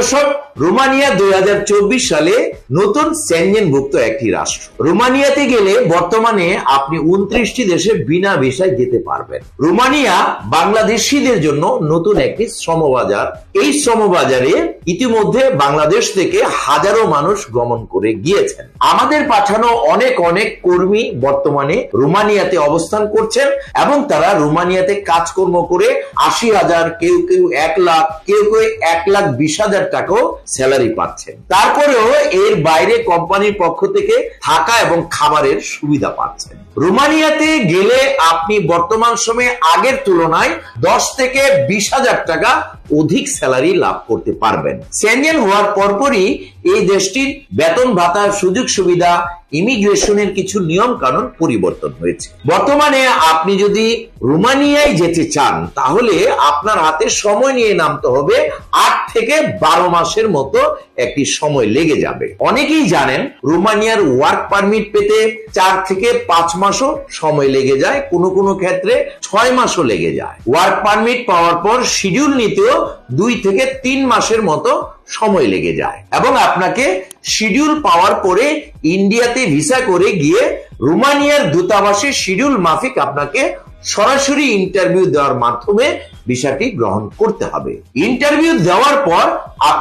দর্শক রোমানিয়া দুই হাজার চব্বিশ সালে নতুন সেনজেনভুক্ত একটি রাষ্ট্র। রোমানিয়াতে গেলে বর্তমানে আপনি উনত্রিশটি দেশে বিনা ভিসায় যেতে পারবেন। রোমানিয়া বাংলাদেশিদের জন্য নতুন একটি শ্রমবাজার। এই শ্রমবাজারে ইতিমধ্যে বাংলাদেশ থেকে হাজারো মানুষ গমন করে গিয়েছেন। আমাদের পাঠানো অনেক অনেক কর্মী বর্তমানে রোমানিয়াতে অবস্থান করছেন এবং তারা রোমানিয়াতে কাজকর্ম করে আশি হাজার, কেউ কেউ এক লাখ, কেউ কেউ এক লাখ বিশ হাজার টাকাও স্যালারি পাচ্ছেন তারপরেও এর বাইরে কোম্পানির পক্ষ থেকে থাকা এবং খাবারের সুবিধা পাচ্ছেন রোমানিয়াতে গেলে আপনি বর্তমান সময়ে আগের তুলনায় দশ থেকে বিশ হাজার টাকা অধিক স্যালারি লাভ করতে পারবেন। সেনজেন হওয়ার পরপরই এই দেশটির বেতন ভাতার সুযোগ সুবিধা, ইমিগ্রেশনের কিছু নিয়ম কানুন পরিবর্তন হয়েছে। বর্তমানে আপনি যদি রোমানিয়ায় যেতে চান, তাহলে আপনার হাতে সময় নিয়ে নামতে হবে আট থেকে বারো মাসের মতো একটি সময় লেগে যাবে। অনেকেই জানেন, রোমানিয়ার ওয়ার্ক পারমিট পেতে চার থেকে পাঁচ মাসও সময় লেগে যায়, কোনো কোনো ক্ষেত্রে ছয় মাসও লেগে যায়। ওয়ার্ক পারমিট পাওয়ার পর শিডিউল নিতেও দুই থেকে তিন মাসের মতো সময় লেগে যায়। এবং আপনাকে শিডিউল পাওয়ার পরে ইন্ডিয়াতে ভিসা করে গিয়ে রোমানিয়ার দূতাবাসে শিডিউল মাফিক আপনাকে সরাসরি ইন্টারভিউ দেওয়ার মাধ্যমে ভিসাটি গ্রহণ করতে হবে। ইন্টারভিউ দেওয়ার পর